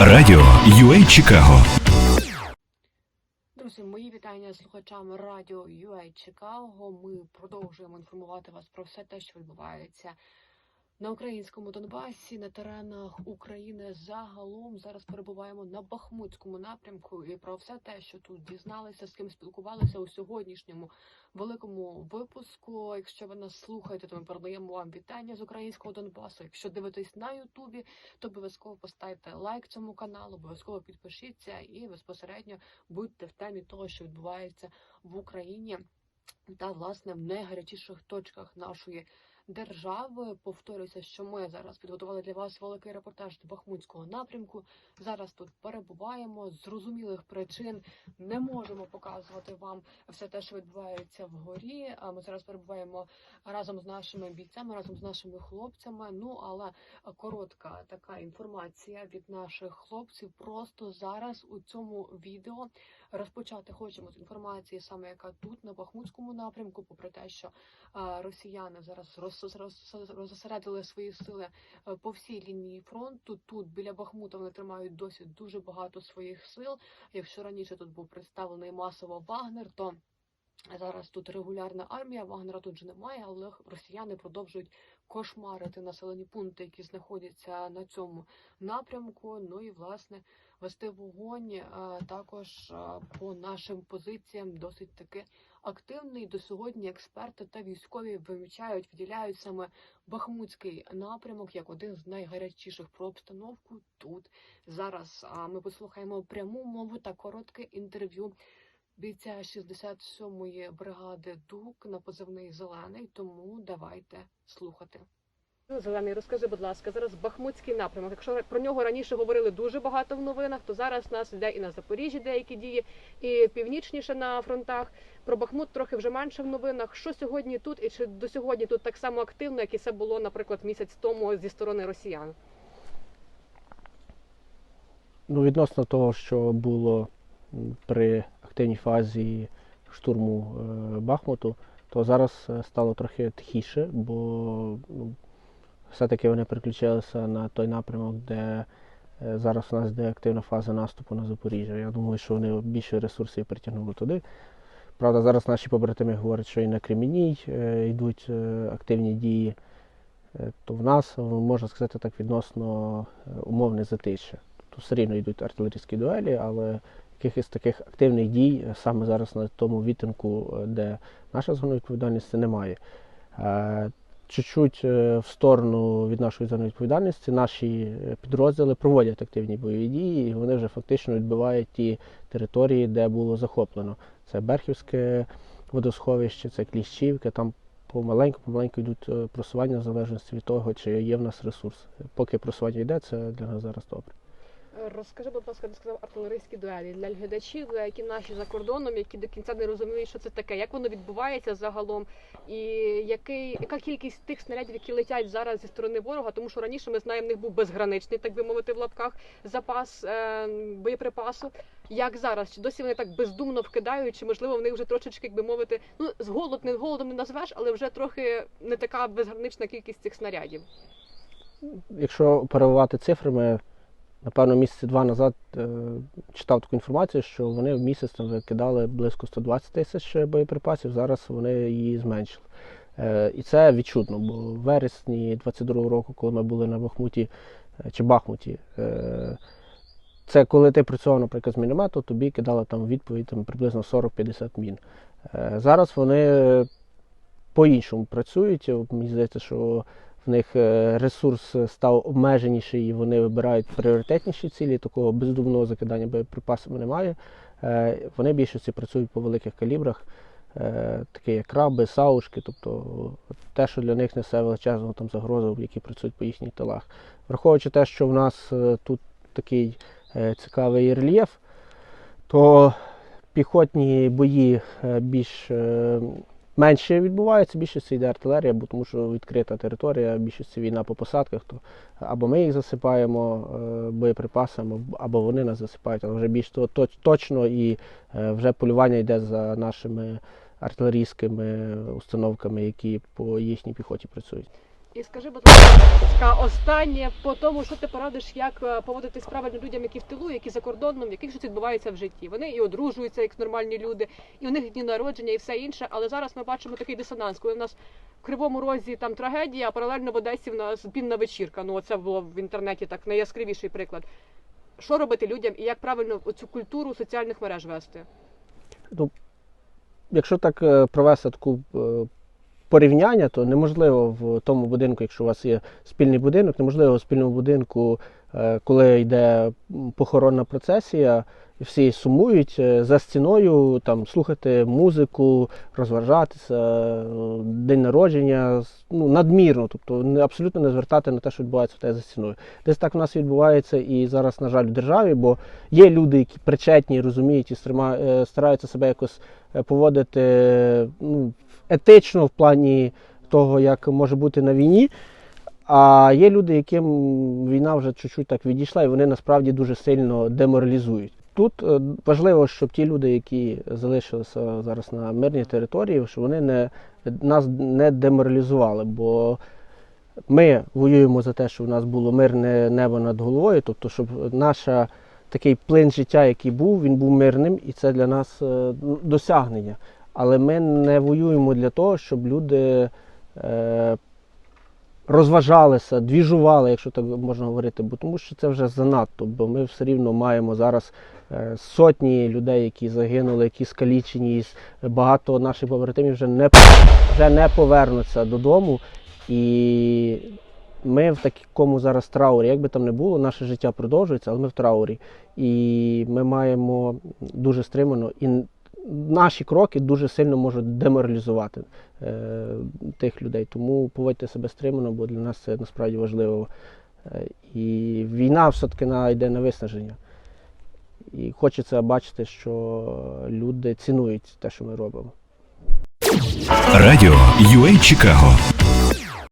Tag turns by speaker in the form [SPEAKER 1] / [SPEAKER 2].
[SPEAKER 1] Радіо UA Чикаго
[SPEAKER 2] Друзі, мої вітання слухачам радіо UA Чикаго. Ми продовжуємо інформувати вас про все те, що відбувається на українському Донбасі, на теренах України. Загалом зараз перебуваємо на Бахмутському напрямку і про все те, що тут дізналися, з ким спілкувалися у сьогоднішньому великому випуску. Якщо ви нас слухаєте, то ми передаємо вам вітання з українського Донбасу. Якщо дивитесь на Ютубі, то обов'язково поставте лайк цьому каналу, обов'язково підпишіться і безпосередньо будьте в темі того, що відбувається в Україні та власне в найгарячіших точках нашої держави. Повторюся, що ми зараз підготували для вас великий репортаж з Бахмутського напрямку. Зараз тут перебуваємо з зрозумілих причин. Не можемо показувати вам все те, що відбувається вгорі. А ми зараз перебуваємо разом з нашими бійцями, разом з нашими хлопцями. Ну але коротка така інформація від наших хлопців. Просто зараз у цьому відео розпочати хочемо з інформації, саме яка тут на Бахмутському напрямку, попри те, що росіяни зараз роз, роз, свої сили е, по всій лінії фронту. Тут біля Бахмута вони тримають досі дуже багато своїх сил. Якщо раніше тут був представлений масово Вагнер, то Зараз тут регулярна армія, Вагнера тут же немає, але росіяни продовжують кошмарити населені пункти, які знаходяться на цьому напрямку. Ну і власне вести вогонь е, також е, по нашим позиціям досить таки активний. До сьогодні експерти та військові вимічають, виділяють саме Бахмутський напрямок як один з найгарячіших про обстановку тут зараз. Ми послухаємо пряму мову та коротке інтерв'ю бійця 67-ї бригади ДУК на позивний зелений. Тому давайте слухати. Зелений, розкажи, будь ласка, зараз Бахмутський напрямок. Якщо про нього раніше говорили дуже багато в новинах, то зараз нас йде і на Запоріжжі деякі дії, і північніше на фронтах. Про Бахмут трохи вже менше в новинах. Що сьогодні тут, і чи до сьогодні тут так само активно, як і це було, наприклад, місяць тому зі сторони росіян?
[SPEAKER 3] Ну, відносно того, що було при активній фазі штурму е, Бахмуту, то зараз е, стало трохи тихіше, бо ну, все-таки вони переключилися на той напрямок, де е, зараз у нас йде активна фаза наступу на Запоріжжя. Я думаю, що вони більше ресурсів притягнули туди. Правда, зараз наші побратими говорять, що і на Кремінній е, йдуть е, активні дії, то в нас, можна сказати так, відносно умовне затишчя. Тобто все рівно йдуть артилерійські дуелі, але якихось таких активних дій саме зараз на тому відтинку, де наша зона відповідальності немає. Чуть-чуть е, в сторону від нашої зони відповідальності наші е, підрозділи проводять активні бойові дії, і вони вже фактично відбивають ті території, де було захоплено. Це Берхівське водосховище, це Кліщівка, там помаленьку, помаленьку йдуть е, просування в залежності від того, чи є в нас ресурс. Поки просування йде, це для нас зараз добре.
[SPEAKER 2] Розкажи, будь ласка, ти сказав артилерійські дуелі для глядачів, які наші за кордоном, які до кінця не розуміють, що це таке, як воно відбувається загалом, і який, яка кількість тих снарядів, які летять зараз зі сторони ворога, тому що раніше ми знаємо, в них був безграничний, так би мовити, в лапках запас е, боєприпасу. Як зараз? Чи досі вони так бездумно вкидають, чи можливо в них вже трошечки, як би мовити, ну з голод не голодом не назвеш, але вже трохи не така безгранична кількість цих снарядів.
[SPEAKER 3] Якщо оперувати цифрами, напевно, місяці два назад е, читав таку інформацію, що вони в місяць там викидали близько 120 тисяч боєприпасів, зараз вони її зменшили. Е, і це відчутно, бо в вересні 22-го року, коли ми були на Бахмуті е, чи Бахмуті, е, це коли ти працював, наприклад, з міномету, тобі кидали там відповідь там, приблизно 40-50 мін. Е, зараз вони по-іншому працюють. Мені здається, що в них е, ресурс став обмеженіший і вони вибирають пріоритетніші цілі. Такого бездумного закидання боєприпасами немає. Е, Вони більшості працюють по великих калібрах, е, такі як краби, саушки, тобто те, що для них несе величезну там загрозу, які працюють по їхніх тилах. Враховуючи те, що в нас тут такий цікавий рельєф, то піхотні бої більш менше більше більшості йде артилерія, бо тому що відкрита територія, більшості війна по посадках, то або ми їх засипаємо е, боєприпасами, або вони нас засипають, але вже більш то, то- точно і е, вже полювання йде за нашими артилерійськими установками, які по їхній піхоті працюють.
[SPEAKER 4] І скажи, будь ласка, останнє по тому, що ти порадиш, як е, поводитись правильно людям, які в тилу, які за кордоном, в яких щось відбувається в житті. Вони і одружуються як нормальні люди, і у них дні народження, і все інше. Але зараз ми бачимо такий дисонанс, коли в нас в кривому розі там трагедія, а паралельно в Одесі в нас пінна вечірка. Ну це було в інтернеті так найяскравіший приклад. Що робити людям і як правильно цю культуру соціальних мереж вести?
[SPEAKER 3] Якщо так е, провести таку е, порівняння, то неможливо в тому будинку, якщо у вас є спільний будинок, неможливо в спільному будинку, е, коли йде похоронна процесія, всі сумують е, за стіною, там слухати музику, розважатися, е, день народження, ну, надмірно, тобто абсолютно не звертати на те, що відбувається тебе за стіною. Десь так в нас відбувається і зараз, на жаль, в державі, бо є люди, які причетні, розуміють і е, стараються себе якось поводити ну, етично в плані того, як може бути на війні. А є люди, яким війна вже чуть-чуть так відійшла, і вони насправді дуже сильно деморалізують. Тут е, важливо, щоб ті люди, які залишилися зараз на мирній території, щоб вони не, нас не деморалізували, бо ми воюємо за те, щоб у нас було мирне небо над головою, тобто, щоб наша такий плин життя, який був, він був мирним, і це для нас е, досягнення. Але ми не воюємо для того, щоб люди е, розважалися, двіжували, якщо так можна говорити, бо тому що це вже занадто, бо ми все рівно маємо зараз сотні людей, які загинули, які скалічені, багато наших побратимів вже не, вже не повернуться додому. І ми в такому зараз траурі. Як би там не було, наше життя продовжується, але ми в траурі. І ми маємо дуже стримано. І наші кроки дуже сильно можуть деморалізувати е, тих людей. Тому поводьте себе стримано, бо для нас це насправді важливо. Е, і війна все-таки йде на виснаження. І хочеться бачити, що люди цінують те, що ми робимо.
[SPEAKER 1] Радіо UA Чикаго